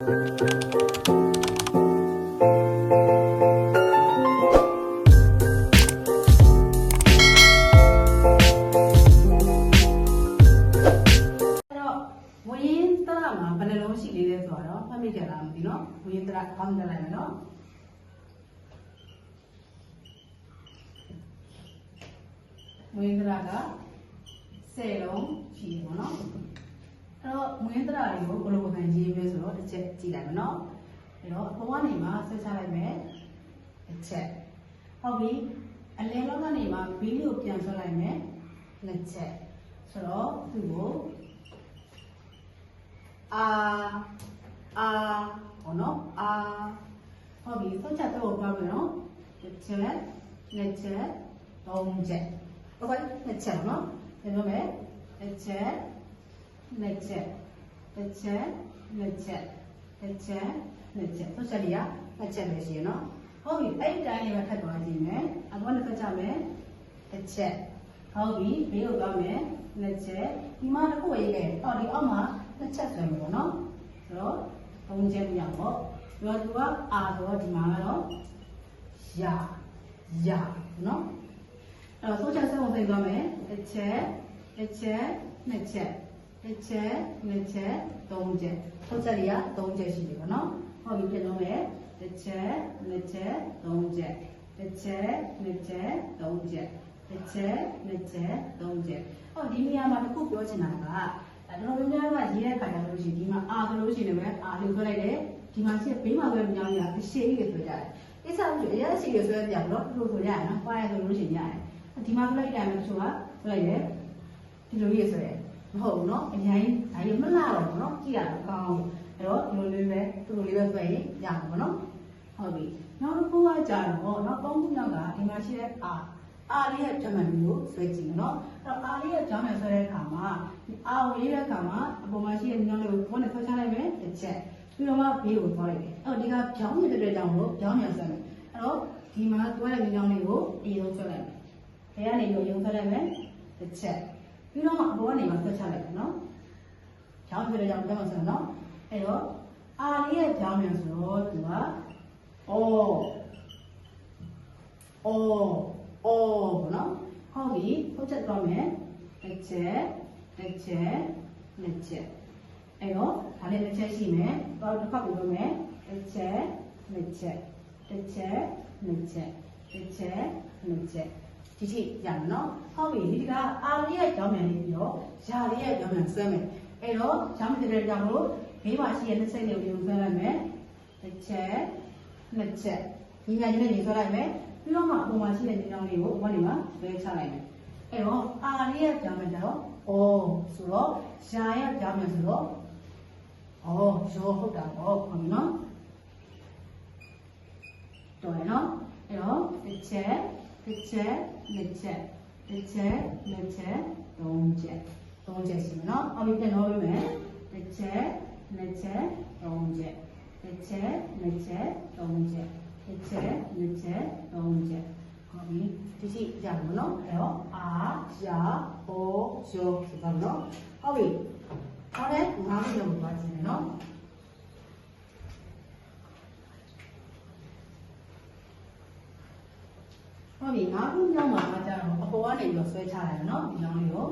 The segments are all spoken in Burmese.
အဲ့တော့ဝင်းတရမှာဘယ်နှလုံးရှိလေးလဲဆိုတော့မှတ်မိကြလားမသိနော်ဝင်းတရကောင်းကြလိုက်မယ်နော်ဝင်းတရက10လုံးရှိတယ်ပေါ့နော် အဲ့တော့ဝင်းတရတွေကိုဘယ်လိုပုံစံရေးလဲဆိုတော့တစ်ချက်ကြည့်လိုက်မယ်နော်အဲ့တော့ဘဝနေမှာဆက်ချလိုက်မယ်တစ်ချက်ဟုတ်ပြီအလဲလောက်ကနေမှာဘီးလေးကိုပြန်ဆွဲလိုက်မယ်နှစ်ချက်ဆိုတော့သူ့ကိုအာအာဘောနော်အာဟုတ်ပြီဆက်ချက်တော့ပြောမယ်နော်တစ်ချက်နှစ်ချက်သုံးချက်ဟုတ်ပါနှစ်ချက်နော်ပြောမယ်တစ်ချက် နှစ်ချက်တစ်ချက်နှစ်ချက်တစ်ချက်နှစ်ချက်ဆက်ချက်တွေကနှစ်ချက်ပဲရှိရနော်ဟုတ်ပြီအဲ့ဒီတိုင်းလေးပဲထပ်သွားကြည့်မယ်အခုနှစ်ဖက်ကြမယ်တစ်ချက်ဟုတ်ပြီဘေးကိုသွားမယ်နှစ်ချက်ဒီမှာတစ်ခုရေးခဲ့အော်ဒီအောက်မှာနှစ်ချက်ဆွဲမယ်ပေါ့နော်ဆိုတော့သုံးချက်မြောက်ပေါ့ဒီတော့သူကအာဆိုတော့ဒီမှာကတော့ယာယာနော်အဲ့တော့ဆိုချက်ဆက်ဝင်သိသွားမယ်တစ်ချက်တစ်ချက်နှစ်ချက် တစ်ချက်နှစ်ချက်သုံးချက်ဆိုချက်တွေကသုံးချက်ရှိတယ်ပေါ့နော်ဟုတ်ပြီပြန်လို့မယ်တစ်ချက်နှစ်ချက်သုံးချက်တစ်ချက်နှစ်ချက်သုံးချက်တစ်ချက်နှစ်ချက်သုံးချက်ဟောဒီနေရာမှာတစ်ခုပြောချင်တာကအဲ့တော့ဘယ်များကရေးတဲ့ခါကျလို့ရှိရင်ဒီမှာအာဆိုလို့ရှိရင်လည်းအာလို့ပြောလိုက်တယ်ဒီမှာရှိဘေးမှာဆိုမြောင်းနေတာအရှိကြီးဆိုကြတယ်ကိစ္စလို့ရှိရင်အရရှိရဆွဲပြတော့လို့ဆိုရရနော်ပါရဆိုလို့ရှိရင်ရတယ်ဒီမှာဆိုလိုက်တယ်မျိုးဆိုတာဆိုလိုက်တယ်ဒီလိုကြီးဆိုရ မဟုတ်ဘူးနော်အရင်ဒါကြီးမလာတော့ဘူးနော်ကြည့်ရတော့ကောင်းအဲ့တော့ဒီလိုလေးပဲသူ့လိုလေးပဲဆိုရင်ရမှာပေါ့နော်ဟုတ်ပြီနောက်တစ်ခုကကြာတော့နောက်သုံးခုနောက်ကဒီမှာရှိတဲ့အာအာလေးရဲ့ဂျမန်မျိုးဆွဲကြည့်မယ်နော်အဲ့တော့အာလေးရဲ့ဂျမန်ဆွဲတဲ့အခါမှာဒီအာကိုရေးတဲ့အခါမှာအပေါ်မှာရှိတဲ့ညောင်းလေးကိုဘောနဲ့ဆွဲချလိုက်မယ်တစ်ချက်ပြီးတော့မှဘေးကိုသွားလိုက်တယ်အဲ့တော့ဒီကဖြောင်းနေတဲ့အတွက်ကြောင့်လို့ဖြောင်းမြန်ဆွဲမယ်အဲ့တော့ဒီမှာသွားတဲ့ညောင်းလေးကိုအရင်ဆွဲလိုက်မယ်ဘယ်ကနေလို့ရုံဆွဲလိုက်မယ်တစ်ချက် ပြီးတော့မှအပေါ်ကနေမှဆွဲချလိုက်မယ်နော်ဖြောင်းနေတဲ့ကြောင့်ပြောမှဆိုနော်အဲ့တော့အာလေးရဲ့ဖြောင်းမြန်ဆိုတော့သူကအော်အော်အော်ဘောနော်ဟုတ်ပြီဟုတ်ချက်သွားမယ်တစ်ချက်တစ်ချက်နှစ်ချက်အဲ့တော့ဒါလည်းတစ်ချက်ရှိမယ်တော့တစ်ခါပို့လို့မယ်တစ်ချက်နှစ်ချက်တစ်ချက်နှစ်ချက်တစ်ချက်နှစ်ချက် ဒီထိရမယ်နော်ဟုတ်ပြီဒီကအာလေးရဲ့ကြောင်းမြန်လေးပြီးတော့ယာလေးရဲ့ကြောင်းမြန်ဆွဲမယ်အဲ့တော့ကြောင်းမြန်တဲ့ကြောင့်လို့ဘေးမှာရှိတဲ့နှစ်စိတ်လေးကိုဆွဲလိုက်မယ်တစ်ချက်နှစ်ချက်ညီညာညီနဲ့ညီဆွဲလိုက်မယ်ပြီးတော့မှအပေါ်မှာရှိတဲ့ညီနောင်လေးကိုအပေါ်နေမှာဆွဲချလိုက်မယ်အဲ့တော့အာလေးရဲ့ကြောင်းမြန်ကြတော့အော်ဆိုတော့ယာရဲ့ကြောင်းမြန်ဆိုတော့အော်ရောဟုတ်တာပေါ့ခေါ်ပြီနော်တော်ရနော်အဲ့တော့တစ်ချက် တစ်ချက်နှစ်ချက်တစ်ချက်နှစ်ချက်သုံးချက်သုံးချက်ရှိမယ်နော်အော်ဒီပြန်တော့ပြီမယ်တစ်ချက်နှစ်ချက်သုံးချက်တစ်ချက်နှစ်ချက်သုံးချက်တစ်ချက်နှစ်ချက်သုံးချက် ဟုတ်ပြီဒီရှိရမယ်နော်အဲ့တော့အာယာဟောယောဆိုတော့နော်ဟုတ်ပြီဟောတဲ့ငါးခုကျော်ကိုပါကြည့်မယ်နော်ဟုတ်ပြီငါးခုမြောက်မှာကျတော့အပေါ်ကနေပြီးတော့ဆွဲချလိုက်မယ်နော်ဒီလောင်းလေးကို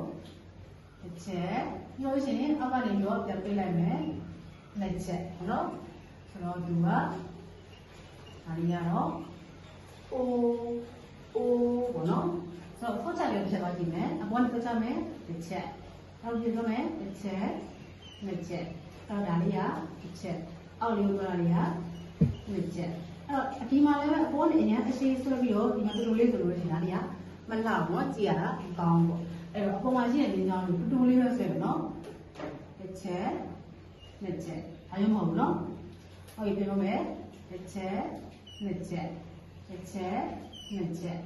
တစ်ချက်ပြီးလို့ရှိရင်အောက်ကနေပြီးတော့ပြန်ပေးလိုက်မယ်နှစ်ချက်ဟုတ်နော်ဆိုတော့ဒီကဒါလေးကတော့အိုးအိုးဘောနော်ဆိုတော့ဖွက်ချလေးတစ်ချက်သွားကြည့်မယ်အပေါ်ကနေဖွက်ချမယ်တစ်ချက်နောက်ပြန်သွားမယ်တစ်ချက်နှစ်ချက်တော့ဒါလေးကတစ်ချက်အောက်လေးကိုသွားတာလေးကနှစ်ချက် အဲ့တော့ဒီမှာလည်းအပေါ်နဲ့အရင်အရှိဆွဲပြီးတော့ဒီမှာတူတူလေးဆိုလို့ရှိရင်ဒါတွေကမလှဘူးเนาะကြည့်ရတာဒီကောင်းပေါ့အဲ့တော့အပေါ်မှာရှိတဲ့လင်းကြောင်းလေးတူတူလေးပဲဆွဲမယ်เนาะတစ်ချက်နှစ်ချက်ဒါရုံမဟုတ်ဘူးเนาะဟုတ်ပြီပြန်လို့မယ်တစ်ချက်နှစ်ချက်တစ်ချက်နှစ်ချက်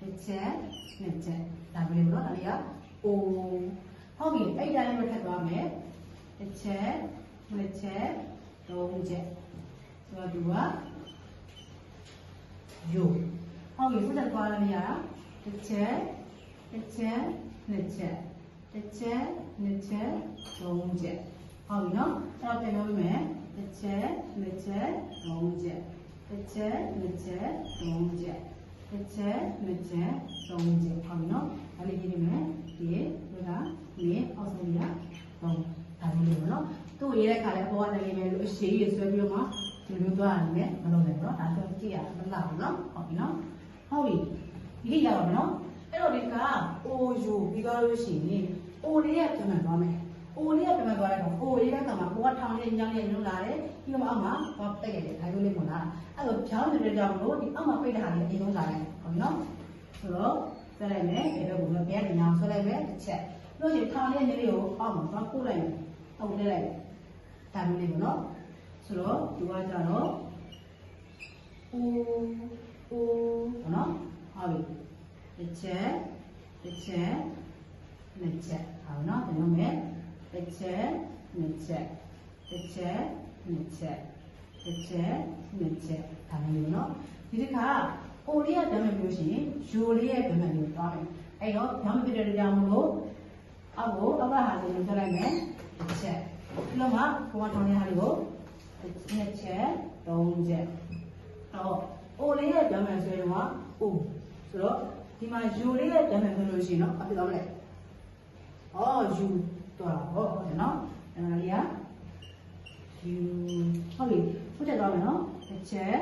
တစ်ချက်နှစ်ချက်ဒါပဲလို့เนาะဒါတွေကအိုးဟုတ်ပြီအဲ့ဒီတိုင်းပဲထပ်သွားမယ်တစ်ချက်နှစ်ချက်သုံးချက်ဆိုတော့ဒီက ယိုဟုတ်ပြီဆက်တက်သွားလို့ရတာတစ်ချက်တစ်ချက်နှစ်ချက်တစ်ချက်နှစ်ချက်သုံးချက်ဟုတ်ပြီနော်အဲ့တော့ပြန်ပြောပြမယ်တစ်ချက်နှစ်ချက်သုံးချက်တစ်ချက်နှစ်ချက်သုံးချက်တစ်ချက်နှစ်ချက်သုံးချက်ဟုတ်ပြီနော်ဒါလေးကြည့်နေမယ်ဒီကဒီအောက်ဆုံးကြီးကသုံးဒါလေးလို့နော်သူ့ရေးတဲ့ခါလဲဘောကနေလေးပဲလို့အရှိကြီးဆွဲပြီးတော့မှ ဒီလိုသွားရတယ်မလုပ်နဲ့နော်ဒါဆိုကြည့်ရမလားဘူးနော်ဟုတ်ပြီနော်ဟုတ်ပြီဒီကြရပါမယ်နော်အဲ့တော့ဒီက OU ပြီးသွားလို့ရှိရင် O လေးကပြန်မှန်သွားမယ်။အိုလေးကပြန်သွားတဲ့အခါအိုလေးကကမှကိုကထောင်လေးညောင်းလေးညွှန်လာတယ်။ပြီးတော့အောက်မှာဘာပိတ်ရတယ်ဒါလိုလေးပေါ့လား။အဲ့တော့ဖြောင်းနေတဲ့ကြောင့်လို့ဒီအောက်မှာပိတ်တဲ့ဟာလေးအရင်ဆုံးလာတယ်။ဟုတ်နော်။ဆိုတော့ဆက်လိုက်မယ်။ဒီဘက်ကိုလည်းပြန်ညောင်းဆွဲလိုက်မယ်တစ်ချက်။လို့ရှိရင်ထောင်လေးလေးကိုအောက်မှာသွားပို့လိုက်မယ်။အောက်လေးလိုက်။ဒါမျိုးလေးပေါ့နော်။ ဆိုတော့ဒီကကြတော့အိုအိုပေါ့နော်။ဟုတ်ပြီ။တစ်ချက်တစ်ချက်နှစ်ချက်ဟုတ်နော်။ဒီလိုမျိုးတစ်ချက်နှစ်ချက်တစ်ချက်နှစ်ချက်တစ်ချက်နှစ်ချက်ဒါမျိုးနော်ဒီတစ်ခါအိုလေးရဲ့ဗမာမျိုးရှိရင်ယိုလေးရဲ့ဗမာမျိုးသွားမယ်အဲ့တော့ဗမာပြတဲ့ကြောင့်မလို့အောက်ကိုအဘဟာလေးကိုထည့်လိုက်မယ်တစ်ချက်ပြီးတော့မှဘဝထောင်းတဲ့ဟာလေးကို နှစ်ချက်သုံးချက်တော့အိုလေးရဲ့ဗမာဆိုရင်ကအိုဆိုတော့ဒီမှာယိုလေးရဲ့ဗမာဆိုလို့ရှိရင်တော့အပြစ်တော့မလဲအော်ယူတော့ဟုတ်တယ်နော်အဲ့ဒါလေးက you ဟုတ်ပြီဖုတ်တက်သွားမယ်နော်တစ်ချက်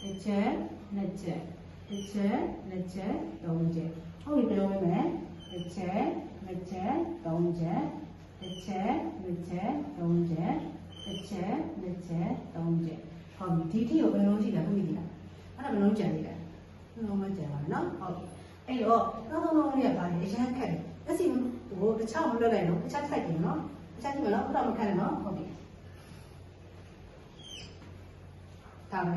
တစ်ချက်နှစ်ချက်တစ်ချက်နှစ်ချက်သုံးချက်ဟုတ်ပြီပြောမယ်မယ်တစ်ချက်နှစ်ချက်သုံးချက်တစ်ချက်နှစ်ချက်သုံးချက် တစ်ချက်နှစ်ချက်သုံးချက်ဟုတ်ပြီဒီတိကိုဘယ်လိုကြည့်လဲဘုရားအဲ့ဒါဘယ်လိုကြံနေလဲဘယ်လိုမှကြံပါနော်ဟုတ်အဲ့တော့နောက်ဆုံးလုံးလေးကပါလေအရန်ခက်တယ်အစီဟိုတခြားမလွတ်လိုက်နော်တခြားထိုက်တယ်နော်တခြားကြည့်မနော်ဘုရားမခက်နဲ့နော်ဟုတ်ပြီဒါပဲ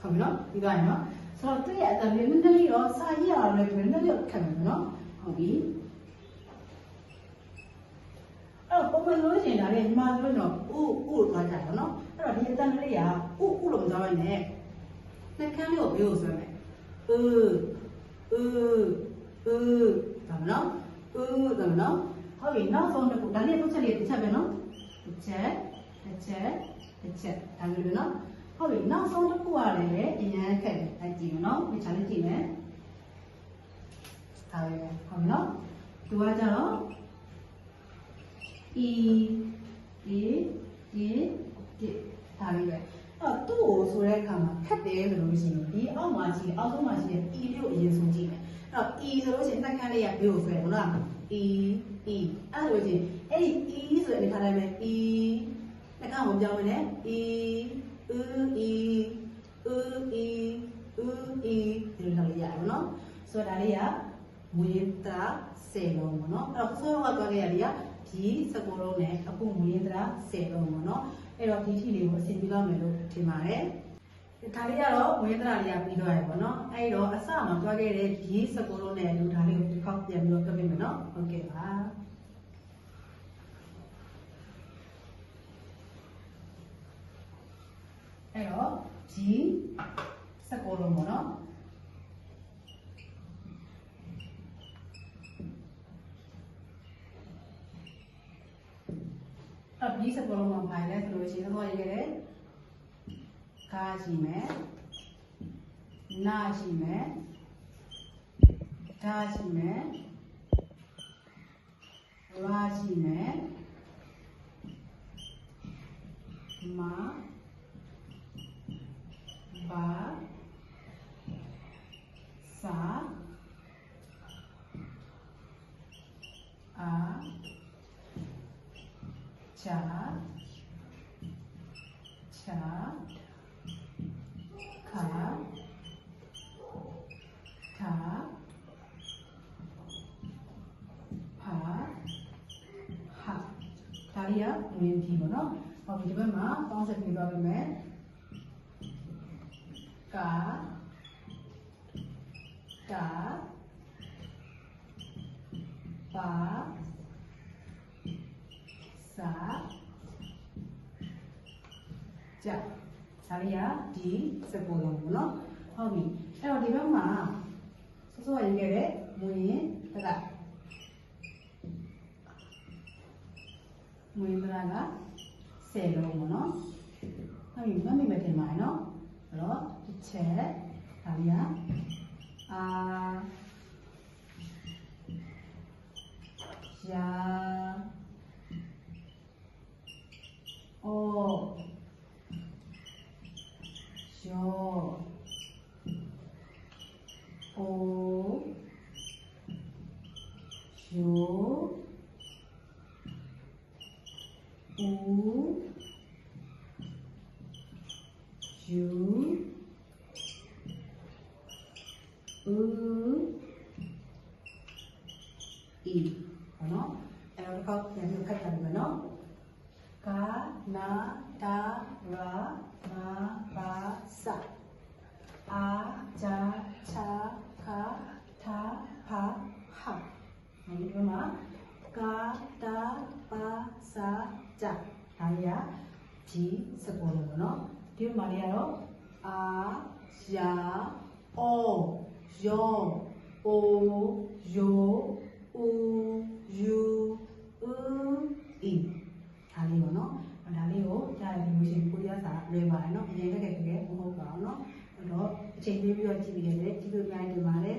ဟုတ်ပြီနော်ပြီးသွားရင်နော်ဆိုတော့သူ့ရဲ့အတန်လေးနည်းနည်းလေးတော့စာရေးရအောင်လည်းနည်းနည်းလေးခက်မယ်နော်ဟုတ်ပြီအဲ့ တော့ပုံမှန်လို့ရှိရင်ဒါလည်းညီမတို့တော့ဥဥသွားကြတယ်နော်အဲ့တော့ဒီအတန်လေးကဥဥလို့မသွားပါနဲ့နှက်ခမ်းလေးကိုဘေးကိုဆွဲမယ်အឺအឺအឺဒါမနော်အឺဒါမနော်ဟုတ်ပြီနောက်ဆုံးတစ်ခုဒါလေးတစ်ချက်လေးတစ်ချက်ပဲနော်တစ်ချက်တစ်ချက်တစ်ချက်ဒါမျိုးပဲနော်ဟုတ်ပြီနောက်ဆုံးတစ်ခုကလည်းအရင်ခက်တယ်အဲ့ကြည့်မယ်နော်ဒီချာလေးကြည့်မယ်ဒါပဲဟုတ်ပြီနော်သူကကြတော့ e e e e ဒါလေးပဲအဲ့တော့သူ့ကိုဆိုတဲ့အခါမှာခက်တယ်လို့ရှိရင်ဒီအောက်မှာရှိအောက်ဆုံးမှာရှိတဲ့ e လေးကိုအရင်ဆုံးကြည့်မယ်အဲ့တော့ e ဆိုလို့ရှိရင်နှက်ခမ်းလေးကဘေးကိုဆွဲတယ်ဟုတ်လား e e အဲ့လိုချင်းအဲ့ဒီ e ဆိုရင်ထားလိုက်မယ် e နှက်ခမ်းကိုပြောင်းမယ်နဲ့ e u e u e u e ဒီလိုထားလိုက်ရအောင်နော်ဆိုတော့ဒါလေးကဝေဒရာစေလုံးပေါ့နော်အဲ့တော့ဆိုတော့သွားခဲ့ရလေး ကဒီစကောလုံးနဲ့အခုဝေဒရာစေလုံးပေါ့နော်အဲ့တော့ဒီထီလေးကိုအစီအပြီးတော့မယ်လို့ထင်ပါတယ်ဒါလေးကတော့ဝေဒရာလေးကပြီးတော့ရပေါ့နော်အဲ့တော့အစမှာသွားခဲ့တဲ့ဒီစကောလုံးနဲ့လူဒါလေးကိုတစ်ခေါက်ပြန်ပြီးတော့ကပ်ပြမယ်နော်ဟုတ်ကဲ့ပါအဲ့တော့ဒီစကောလုံးပေါ့နော် အဲ့ဒီစကောလုံးမှာပါလဲဆိုလို့ရှိရင်တော့ရခဲ့တယ်ကားရှိမယ်နာရှိမယ်ဒါရှိမယ်ရာရှိမယ်မာဘာစာအာ ချာချာခါခါဖာဟာဒါလေးကငင်းဒီပေါ့နော်ဟောဒီဘက်မှာပေါင်းဆက်ပြီးသွားပြီမယ်ကာကာပါ စာကြဒါလေးကဒီစပိုလုံးပေါ့နော်ဟုတ်ပြီအဲ့တော့ဒီဘက်မှာစောစောရေးခဲ့တဲ့မူရင်တကမူရင်တက10လုံးပေါ့နော်။အဲ့ဒီမမိမတင်ပါနော်။အဲ့တော့တစ်ချက်ဒါလေးကအာယာအောယောအိုယောဦး ယူဦးဤဘောနော်အဲ့တော့ကောက်ပြန်လို့ခက်တယ်မယ်နော်ကာနာတာရာမာဘာစအာဂျာချာခာသာဖာဟာဒီမှာကာတာပါစာကြဒါရဒီစပေါ်လို့ပေါ့နော် ဒီမှာလေးကတော့အာယာအောယောအိုယိုဦးယူဦးဤဒါလေးပေါ့နော်ဒါလေးကိုကြားရပြီးလို့ရှိရင်ကိုရစာလွယ်ပါတယ်နော်အရင်ကတည်းကတည်းကမဟုတ်ပါဘူးနော်အဲ့တော့အချိန်ပေးပြီးတော့ကြည့်ပြီးရတယ်ကြည့်လို့များနေပါတယ်